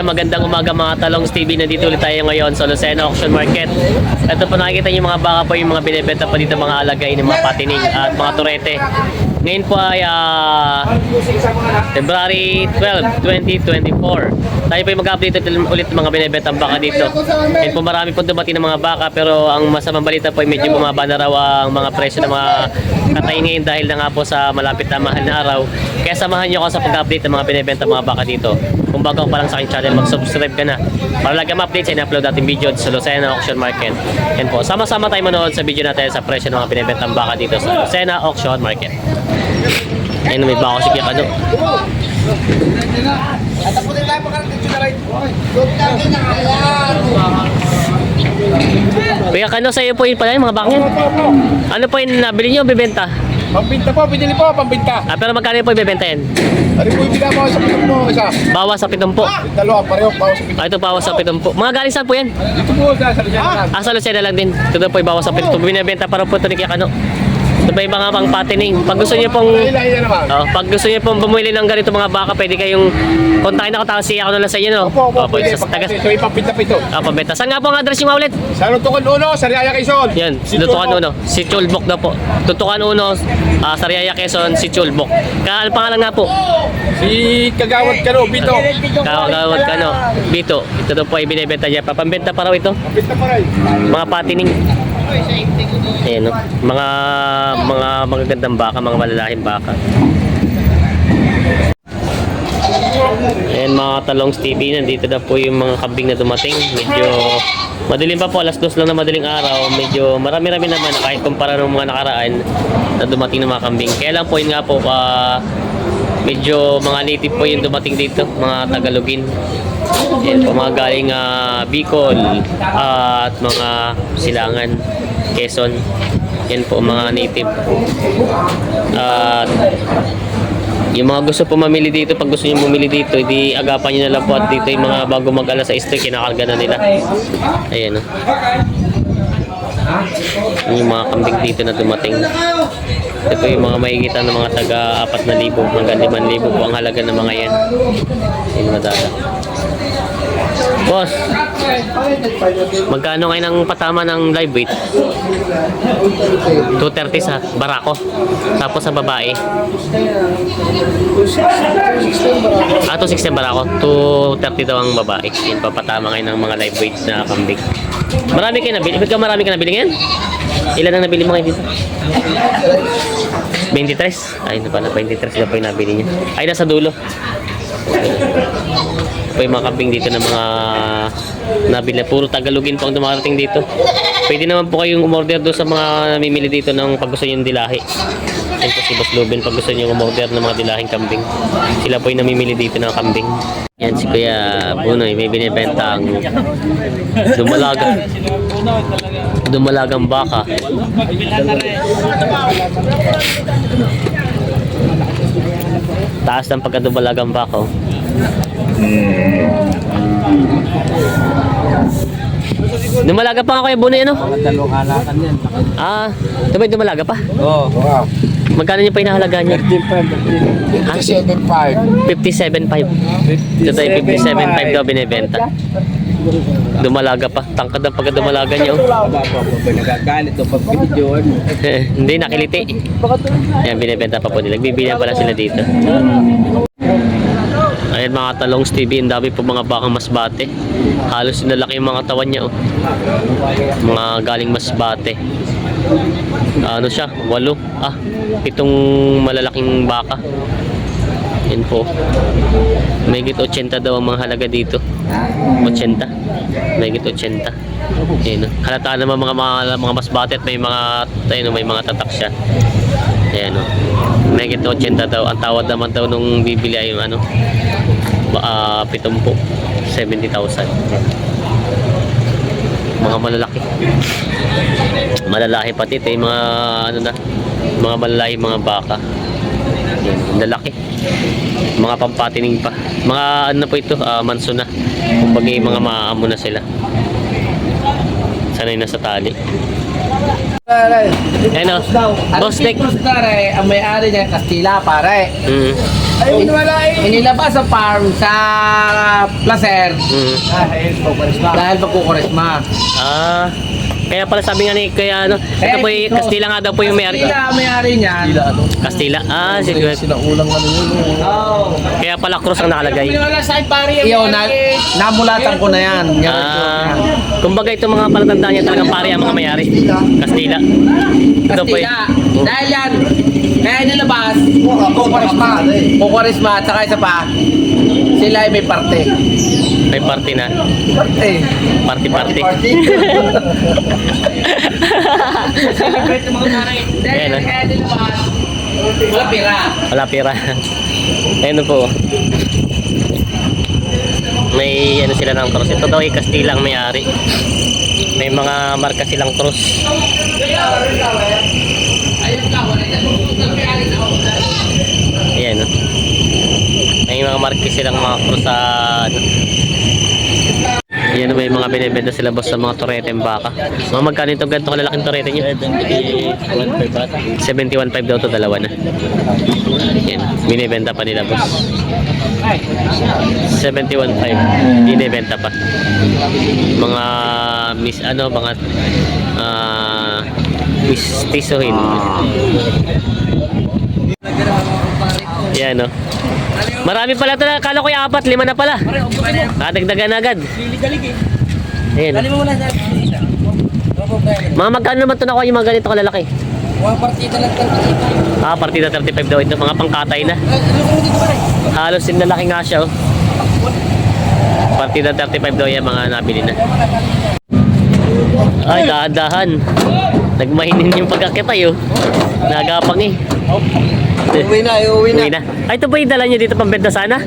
Ayan, magandang umaga mga talongs TV. Nandito ulit tayo ngayon sa Lucena Auction Market. Ito po nakikita niyo mga baka po yung mga binibenta pa dito mga alagay ng mga patining at mga turete. Ngayon po ay ah, February 12, 2024. Tayo po yung mag-update ulit ng mga binibentang baka dito. Ngayon po marami po dumating ng mga baka pero ang masamang balita po ay medyo bumaba na raw ang mga presyo ng mga katay ngayon dahil na nga po sa malapit na mahal na araw. Kaya samahan niyo ako sa pag-update ng mga binibenta mga baka dito. Kung bago pa lang sa aking channel, mag-subscribe ka na. Para lagi ma-update sa in-upload natin video sa Lucena Auction Market. Yan po, sama-sama tayo manood sa video natin sa presyo ng mga binibentang baka dito sa Lucena Auction Market. Ayun, may baka si Kaya Kano. Kuya Kano, sa iyo po yun pala yung mga baka yan. Ano po yung nabili nyo, bibenta? Pambinta po, binili po, pambinta. Ah, pero magkano po ibebenta yan? Ano po yung mo sa pitok mo, isa? Bawas sa pitumpo. Yung dalawa, pareho, bawas sa pitok. Ah, ito bawas sa pitumpo. Mga galing saan po yan? Dito po, sa sa Rizal. Ah, sa Lucena lang din. Ito daw po bawas sa pitumpo. Binibenta para po ito ni Kaya Kano. Pa yung mga pang patining. Pag gusto niyo pong na. Oh, pag gusto niyo pong bumili ng ganito mga baka, pwede kayong kontakin ako tapos siya ako na lang sa inyo, no? Opo, opo, Opo, pwede. sa taga. So, yung pambinta po ito. Ah, pabenta. Saan nga po ang address yung outlet? Sa Lutukan Uno, sa Riaya Quezon. Yan, Si Chulbok. Uno. Si Chulbok daw po. Tutukan Uno, ah, Sariaya Quezon, si Chulbok. Ka ano pangalan nga po? Si Kagawad Kano, Bito. Kawagawad ka, no? Bito. Ito daw po ay binibenta niya. Papambenta pa raw ito. Pambinta pa rin. Mga patining. Ayan, no? Mga, mga magagandang baka, mga malalahing baka. Ayan mga talong TV, nandito na po yung mga kambing na dumating. Medyo madilim pa po, alas dos lang na madaling araw. Medyo marami-rami naman kahit kumpara ng mga nakaraan na dumating ng mga kambing. Kaya lang po yun nga po, ah, medyo mga native po yung dumating dito, mga Tagalogin. Yan po, mga galing ah, Bicol at mga Silangan, Quezon. Yan po, mga native. At yung mga gusto po mamili dito, pag gusto niyo bumili dito, hindi agapan niyo na lang po at dito yung mga bago mag alas 6 kinakarga na nila. Ayan o. Yung mga kambing dito na dumating. Ito po yung mga mahigitan ng mga taga 4,000 hanggang 5,000 po ang halaga ng mga yan. Yung madala. Boss, magkano ngayon ang patama ng live weight? 230 sa barako. Tapos sa babae. Ah, 260 barako. 230 daw ang babae. Yung papatama ngayon ng mga live weight na kambing. Marami kayo nabili. Ba't ka marami ka nabili ngayon? Ilan ang nabili mo ngayon dito? 23? Ay, na pala. 23 na po yung nabili niya. Ay, nasa dulo. Po yung mga kambing dito ng mga nabili. Puro Tagalogin po ang dumarating dito. Pwede naman po kayong umorder doon sa mga namimili dito ng pag gusto nyo dilahi. Yan po si Boss Lubin pag gusto nyo umorder ng mga dilahing kambing. Sila po yung namimili dito ng kambing. Yan si Kuya Bunoy, may binibenta ang dumalaga. Dumalagang baka. Taas ng pagkadumalagang baka. oh. Dumalaga pa nga Kuya Bunoy, ano? Dalawang halakan yan. Ah, ito ba yung dumalaga pa? Oo. Wow. Magkano niyo pa inahalaga niya? 57.5. 57.5. Ito tayo 57.5 daw binibenta. Dumalaga pa. Tangkad ang pagka dumalaga niyo. Aba po po, nagagalit o pag pinidyoan mo. Hindi, nakiliti. Yan, binibenta pa po nila. Bibili pala sila dito. Ayan mga talongs TV, ang dami po mga bakang masbate. Halos nalaki yung mga tawan niya. Oh. Mga galing masbate. Ano siya? Walo. Ah, pitong malalaking baka. Yan po. May 80 daw ang mga halaga dito. 80. May 80. Yan. oh. Halata naman mga mga, mga masbate at may mga ayun, may mga tatak siya. Ayan o. May 80 daw. Ang tawad naman daw nung bibili ay ano, ah, 70. 70,000. mga malalaki. Malalaki pati ito yung mga ano na, mga malalaki mga baka. Yan, lalaki. Mga pampatining pa. Mga ano po ito, ah, manso na. Kumbaga mga maamo na sila. Sanay na sa tali. Pare. Ano? Boss Nick. pare, ang may-ari niya Kastila, pare. Mm. Ay, wala eh. Inilabas sa farm sa Placer. Mm. Dahil pagkukuresma. Dahil pagkukuresma. Ah, kaya pala sabi nga ni kaya ano, ito po yung Kastila nga daw po yung may-ari. Kastila, ang may-ari niyan. Kastila. Ah, sige. ulang ano yun. Oo. Kaya pala cross ang nakalagay. Iyo, na, namulatan ko na yan. Ah, niya. kumbaga ito mga palatandaan niya talagang pare ang mga may-ari. Kastila. Ito po Kastila. yung... Dahil yan, kaya nilabas, kukuresma. Kukuresma, at saka isa pa, sila ay may parte. May party na. Parte. Party-party. Celebrate mga nanay. Dahil ah. kaya nilabas, wala pira. Wala pira. Ayun po. May ano sila ng cross. Ito daw ay Kastila ang may-ari. May mga marka silang cross. Ayan. oh. Marka silang mga cross sa ano. Ayan, may mga binibenta sila boss sa mga torete ng baka. Mga magkano ito ganito kalalaking torete nyo? 71.5 daw to dalawa na. Yan, binibenta pa nila boss. 71.5 binibenta pa. Mga miss ano, mga ah mistisohin. Yan no. Marami pala ito na. Kala ko yung apat, lima na pala. Nadagdagan agad. Ayan. no. Mga magkano naman ito na yung mga ganito kalalaki? Ah, partida 35 daw ito. Mga pangkatay na. Halos yung lalaki nga siya, oh. Partida 35 daw yan, mga nabili na. Ay, dahan-dahan. Nagmahinin yung pagkakitay, oh. Nagapang eh. Uwi na, uwi Uwi na. Ay, ito ba yung dala nyo dito pambenta sana?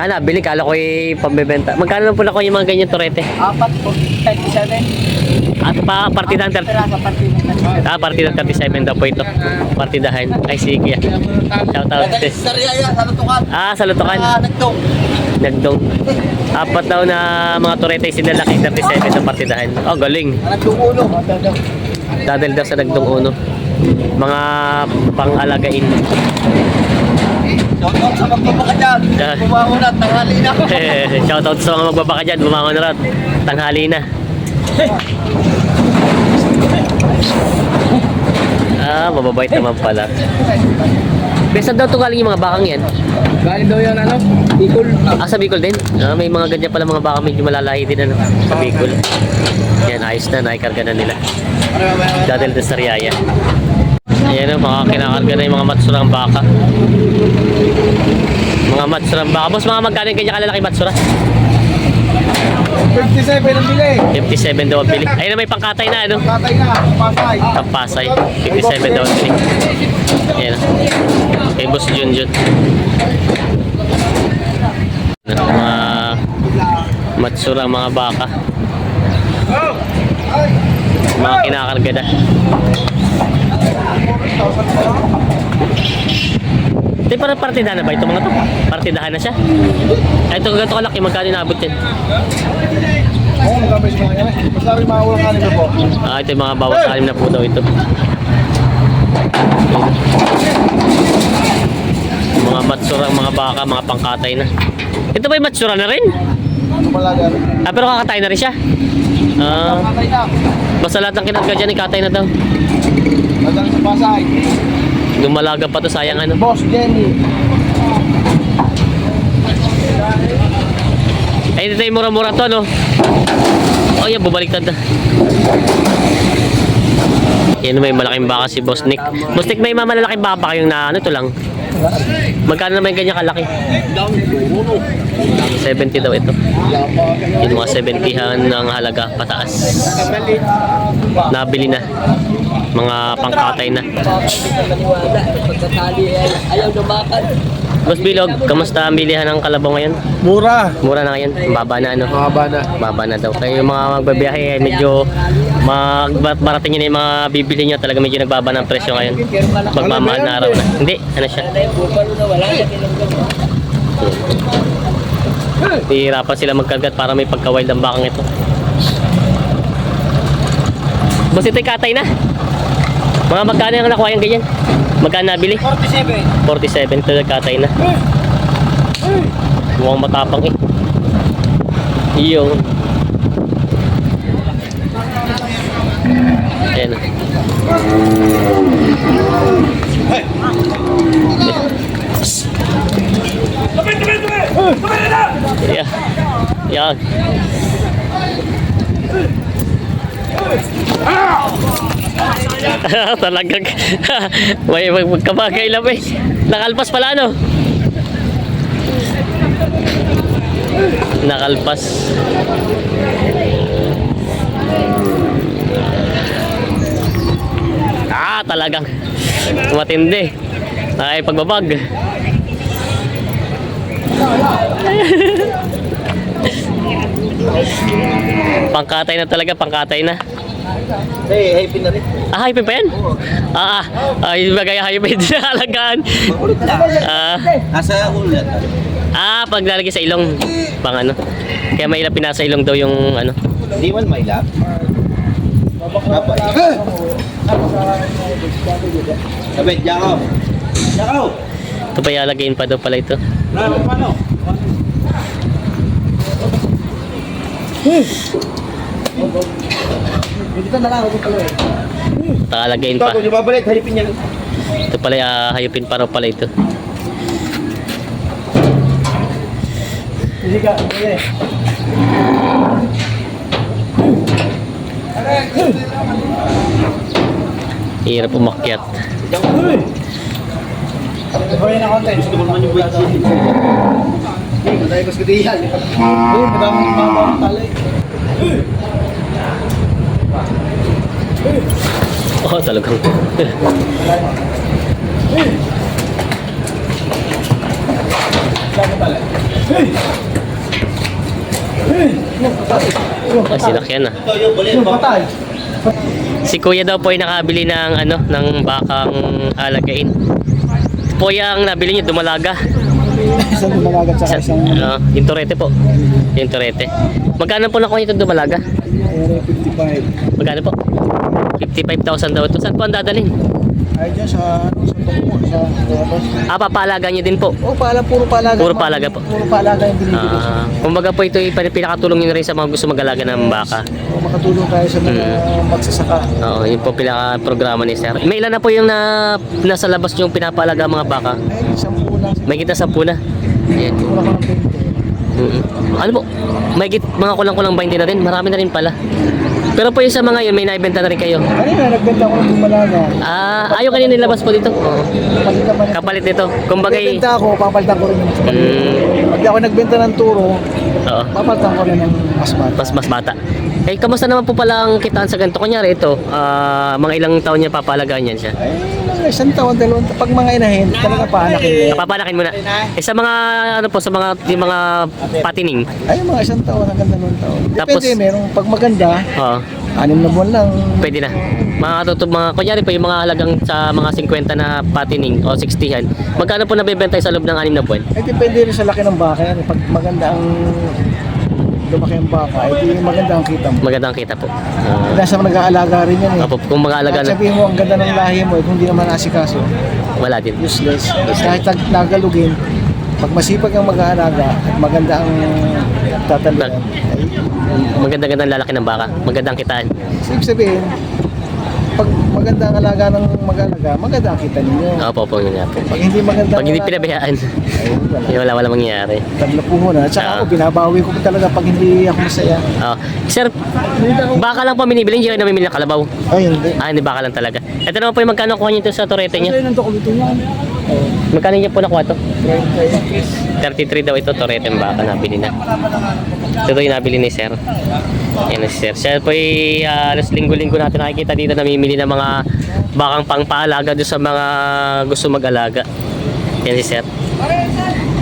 Ah, nabili. Kala ko yung pambebenta. Magkano lang po na ko yung mga ganyan torete? Apat po, 37. At pa, partida 30. Ah, partida 37 daw po ito. Partidahan. Ay, sige. Shout out. Sariaya, sa lutukan. Ah, nagtong. Nagdong. Apat daw na mga torete sinalaki 37 na partidahan. Oh, galing. Nagtong ulo. Dadal daw sa nagdong uno. Mga pang-alagain. Shoutout sa magbabaka dyan. Ah. Bumangon na, tanghali na. Shoutout sa mga magbabaka dyan. Bumangon na. Tanghali na. Ah, mababait naman pala. Besa daw ito galing yung mga bakang yan. Galing daw yan, ano? Bicol. Ah, sa Bicol din? Ah, may mga ganyan pala mga baka medyo malalahi din ano, sa Bicol. Yan, ayos na, naikarga na nila. Dadal na sa Riyaya. Ayan o, mga kinakarga na yung mga matsurang baka. Mga matsurang baka. Boss, mga magkano yung ganyan kalalaki matsura? 57 ang bili. 57 daw ang bili. Ayun na may pangkatay na, ano? Patay na, pasay. Pampasay. 57 daw ang bili. Ayan o. Kay Boss Junjun. Mga matsurang mga baka. Mga kinakarga na. Yung parang partidahan na ba ito mga to? Partidahan na siya? Ay, ito ganito kalaki, magkano inaabot yan? Oo, magkabay sa mga yan. Basta rin maulang kanin na po. Ah, ito yung mga bawas alim na po daw ito. Mga matsura, mga baka, mga pangkatay na. Ito ba yung matsura na rin? Pala yan? Ah, pero kakatay na rin siya. Ah, basta lahat ng kinarga dyan, ikatay na daw. Madang sa pasay. Lumalaga pa to, sayang ano. Boss Jenny. Ay, ito yung mura-mura to, no? Oh, yan, bubaliktad na. Yan, may malaking baka si Boss Nick. Boss Nick, may mga malalaking baka pa kayong na, ano to lang? Magkano naman yung ganyan kalaki? 70 daw ito. Yung mga 70han ng halaga pataas. Nabili na. Mga pangkatay na. Ay na. Boss Bilog, kamusta ang bilihan ng kalabaw ngayon? Mura. Mura na ngayon, baba na ano? Mahaba na. Baba na daw. Kaya yung mga magbabiyahe, eh, medyo magbarating yun yung mga bibili nyo. Talaga medyo nagbaba ng presyo ngayon. Magmamahal na araw na. Hindi, ano siya? Hihirapan sila magkagat para may pagka-wild ang bakang ito. Boss, ito'y katay na. Mga magkano yung nakuha yung ganyan? Magkano nabili? 47. 47 ito katay na. Mukhang matapang eh. Iyo. Ayan. Yeah. Yan. Talagang may mag- magkabagay lang eh. Nakalpas pala no? Nakalpas. Ah, talagang matindi. Ay, pagbabag. pangkatay na talaga, pangkatay na. Hey, hey, pinalit. Ah, hype pa yan? Ah, ah. Ay, bagay hype din na alagaan. Makulit lang. Ah, Nasa ulat. ah, paglalagay sa ilong. Pang ano. Kaya may ilang pinasa ilong daw yung ano. Di man may lap. Kapay. Sabit, Jacob. Jacob. Ito pa ilalagayin pa daw pala ito. Bravo, paano? Dito na lang ako pala eh. Takalagayin pa. Niyo babalik, halipin yan. Ito pala, ah, hayupin pa raw pala ito. Hindi ka, okay. Hirap umakyat. Hoy na konti. Gusto mo naman yung shield. Hindi, ko sa kadiyan. Hindi, madaming mama ang talay. Oh, talagang. Ay, sinakyan na. Ito. Si Kuya daw po ay nakabili ng ano, ng bakang alagain. Po yung nabili niya dumalaga. Isang lumalagat Sa, uh, yung torete po. Yung torete. Magkano po nakuha niyo itong dumalaga? Area 55. Magkano po? 55,000 daw ito. Saan po ang dadalhin? Ay, dyan sa, sa Tungo, sa labas. Ah, papalaga niyo din po. Oh, pala, puro palaga. Puro palaga po. Puro palaga yung binibili. Ah, kumbaga po ito pinakatulong nyo na rin sa mga gusto mag-alaga ng baka. Oh, makatulong tayo sa mga magsasaka. Oo, yun po pinaka-programa ni Sir. May ilan na po yung na, nasa labas yung pinapalaga mga baka? Ay, sampu lang. May kita sa puna. Ayan. Wala ko ng 20. Mm-mm. Ano po? May git, mga kulang-kulang 20 na rin. Marami na rin pala. Pero po yung sa mga yun, may naibenta na rin kayo. Kanina, nagbenta ko ng bumalaga. Ah, ayaw kanina nilabas po dito. Oo. Kapalit naman. Kapalit nito. Kumbaga, eh, Nagbenta ako, papalitan ko rin mm, Pag di ako nagbenta ng turo, oo. papalitan ko rin ng mas mata. mas mas bata. Eh, kamusta naman po pala ang kitaan sa ganito? Kunyari ito, ah, mga ilang taon niya papalagaan yan siya. Ay, mga isang taon, dalawang taon. Pag mga inahin, talaga paanakin mo. Napapanakin mo na. Eh, sa mga, ano po, sa mga, yung mga patining. Ay, mga isang taon hanggang dalawang taon. Tapos- Depende, merong pag maganda, Oo, anim na buwan lang. pwede na. Mga katutub, mga, kunyari po, yung mga halagang sa mga 50 na patining o 60 yan. Magkano po nabibenta sa loob ng 6 na buwan? Ay, depende rin sa laki ng baka yan. Pag maganda ang lumaki ang baka, di maganda ang kita mo. Magandang kita po. Ah, Nasa nag-aalaga rin yan eh. Opo, kung mga alaga Kahit na, sabihin mo, ang ganda ng lahi mo, eh, kung di naman asikaso, wala din. useless. Kahit nag- nagalugin, pag masipag ang mag-aalaga at maganda ang tatalian, ay, Magandang-gandang lalaki ng baka. Magandang kitaan. ibig sabihin, pag maganda ang alaga ng mag-aalaga, maganda ang kita ninyo. Opo, po, yun nga po. Pag hindi maganda Pag hindi pinabayaan, ay, wala. eh, wala, wala mangyayari. Tagla po muna. At saka Ah. ako, binabawi ko talaga pag hindi ako masaya. Oh. Sir, baka lang po binibili, hindi kayo namimili ng kalabaw. Ay, hindi. Ah, hindi baka lang talaga. Ito naman po yung magkano kuha niyo ito sa torete niya. Kasi nang dokumento niya. Oh, Magkano niya po nakuha? 30. 33 daw ito, torete ng baka nabili na. Ito yung nabili ni Sir. Yan si Sir. Sir po ay ah, alas linggo-linggo natin nakikita dito namimili ng mga bakang pangpaalaga doon sa mga gusto mag-alaga. Yan si Sir.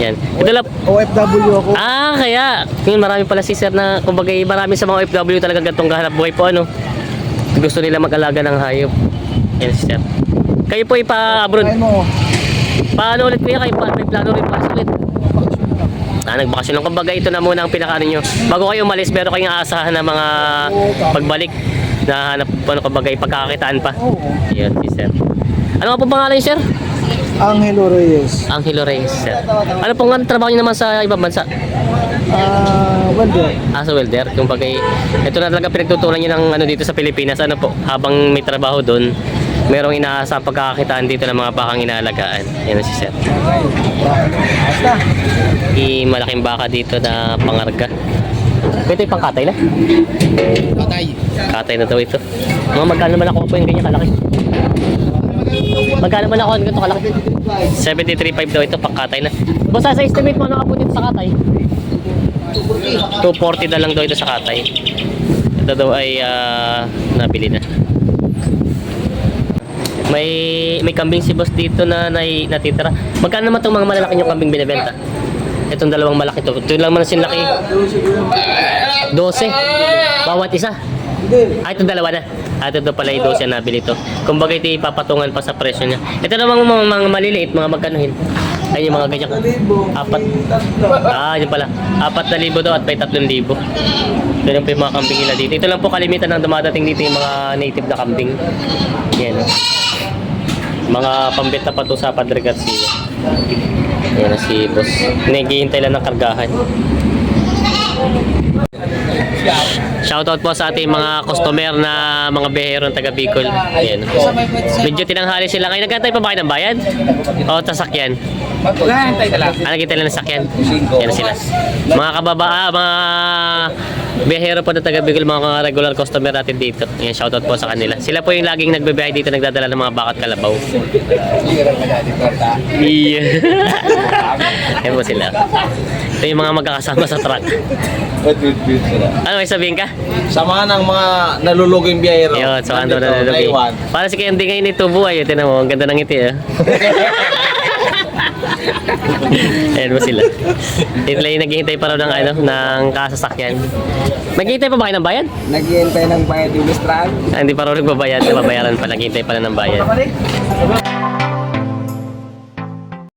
Yan. Ito lang. OFW ako. Ah, kaya. Yun, marami pala si Sir na, kumbaga, marami sa mga OFW talaga gatong kahanap buhay po, ano. Gusto nila mag-alaga ng hayop. Yan si Sir. Kayo po ipa-abroad. Paano ulit kuya kayo? May plano rin pa ulit? Ah, nagbakasyon lang. Kumbaga, ito na muna ang pinakaano nyo. Bago kayo umalis, meron kayong aasahan na mga pagbalik na hanap ano kumbaga ipagkakakitaan pa. Oo. Yan, si Sir. Ano nga po pangalan niyo, Sir? Angelo Reyes. Angelo Reyes, Sir. Ano pong ano, trabaho niyo naman sa ibang bansa? Ah, welder. Ah, sa welder. Yung bagay, ito na talaga pinagtutunan niyo ng ano dito sa Pilipinas. Ano po, habang may trabaho doon, merong inaasang pagkakakitaan dito ng mga bakang inaalagaan. Yan si. Basta. I malaking baka dito na pangarga. Ito yung pangkatay na. Patay. Katay na daw ito. Mga magkano naman ako po yung ganyan kalaki. Magkano naman ako yung ganito kalaki? 73.5 daw ito pangkatay na. Basta sa estimate mo ano ka po dito sa katay? 240 na lang daw ito sa katay. Ito daw ay ah, nabili na. May may kambing si boss dito na nai, natitira. Magkano naman itong mga malalaki yung kambing binibenta? Itong dalawang malaki to. Ito lang man sin laki. 12. Bawat isa. Ah, ito dalawa na. Ah, ito pala yung 12 na nabili to. Kumbaga ito ipapatungan pa sa presyo niya. Ito namang mga, mga maliliit, mga magkanuhin. Ay, yung mga ganyan. Apat. Ah, yun pala. Apat na libo daw at may tatlong libo. Lang po yung mga kambing nila dito. Ito lang po kalimitan ng dumadating dito yung mga native na kambing. Yan. Mga pambenta pa to sa Padre Garcia. Yan si boss. Naghihintay lang ng kargahan. Shoutout po sa ating mga customer na mga behero ng taga Bicol. Ayan. Medyo tinanghali sila. Ngayon nagkantay pa ba kayo ng bayad? O sasakyan? Magkahantay na lang. Ah, nagkintay lang ng sakyan. Yan sila. Mga kababa, ah, mga behero po ng taga Bicol, mga regular customer natin dito. Ayan, shoutout po sa kanila. Sila po yung laging nagbibiyahe dito, nagdadala ng mga bakat kalabaw. Iya. Ayan po sila. Ito yung mga magkakasama sa truck. Ano, may sabihin ka? Samahan ng mga naluluging biyahero. Yun, so ando Nandito, na nalagay. Naiwan. Para si Candy ngayon ito buhay, tinan mo, ang ganda ng ngiti ah. Ayan mo sila. Sila yung naghihintay pa raw ng, ano, ng kasasakyan. Naghihintay pa ba kayo ng bayad? Naghihintay ng bayad yung listrahan. Ah, hindi pa raw nagbabayad, nababayaran pa, naghihintay pa na ng bayad.